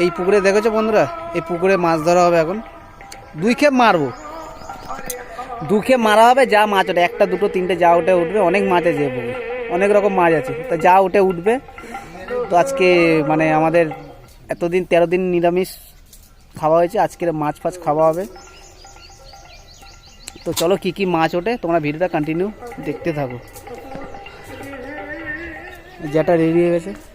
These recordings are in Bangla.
এই পুকুরে দেখেছ বন্ধুরা? এই পুকুরে মাছ ধরা হবে এখন। দুই খেপ মারবো। দু খেপ মারা হবে, যা মাছ ওঠে। একটা, দুটো, তিনটে, যা উঠে উঠবে, অনেক মাছ আছে পুকুরে। অনেক রকম মাছ আছে। তো যা উঠে উঠবে। তো আজকে মানে আমাদের এতদিন, তেরো দিন নিরামিষ খাওয়া হয়েছে। আজকের মাছ ফাছ খাওয়া হবে। তো চলো কি কি মাছ ওঠে, তোমরা ভিডিওটা কন্টিনিউ দেখতে থাকো। যেটা রেডি হয়ে গেছে।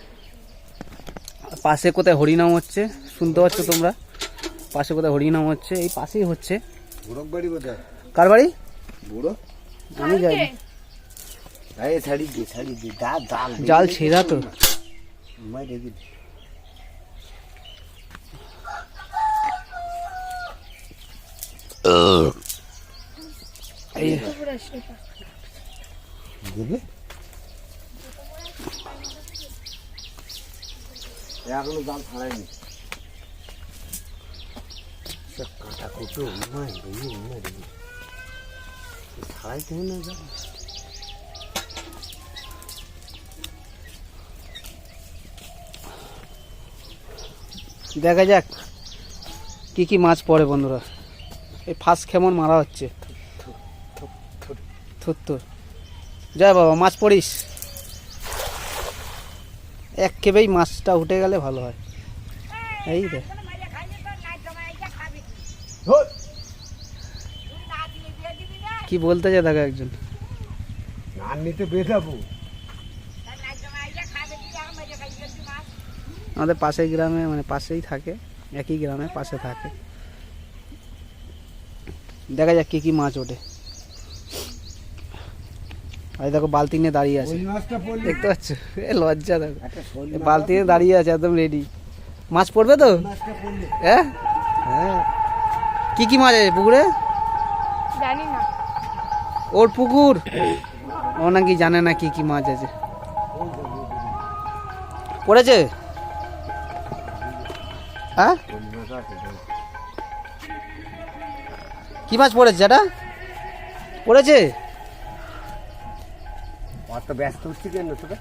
পাশে কোথায় হরিনাম হচ্ছে শুনতে পাচ্ছ তোমরা? পাশে কোথায় হরিনাম হচ্ছে এই পাশেই হচ্ছে। বুড়ক কার বাড়ি? বুড়ো? আমি যাই। জাল ছেঁড়া তো। এই এখনও জাল ছাড়াইনি কাটা কুটো ছাড়াইতে হয় না জাল? দেখা যাক কি কি মাছ পড়ে বন্ধুরা। এই ফার্স্ট কেমন মারা হচ্ছে? থুত্তুর যা বাবা মাছ পড়িস। এক কেবেই মাছটা উঠে গেলে ভালো হয়। এই রে। কি বলতে চায় দেখো একজন। আর নিতে বেজাবো আমাদের পাশের গ্রামে মানে পাশেই থাকে, একই গ্রামে, পাশে থাকে। দেখা যাক কি কি মাছ ওঠে। আর দেখো বালতি নিয়ে দাঁড়িয়ে আছে। ওই মাছটা পড়লি? দেখতে পাচ্ছ? এ লজ্জা দেখো। বালতি নিয়ে দাঁড়িয়ে আছে একদম রেডি মাছ পড়বে তো? মাছটা হ্যাঁ? হ্যাঁ। কি কি মাছ আছে পুকুরে? জানি না। ওর পুকুর? ও নাকি জানে না কি কি মাছ আছে। পড়েছে? হ্যাঁ? কি মাছ পড়েছে যেটা পড়েছে? অত ব্যস্ত হচ্ছি কেন তোরা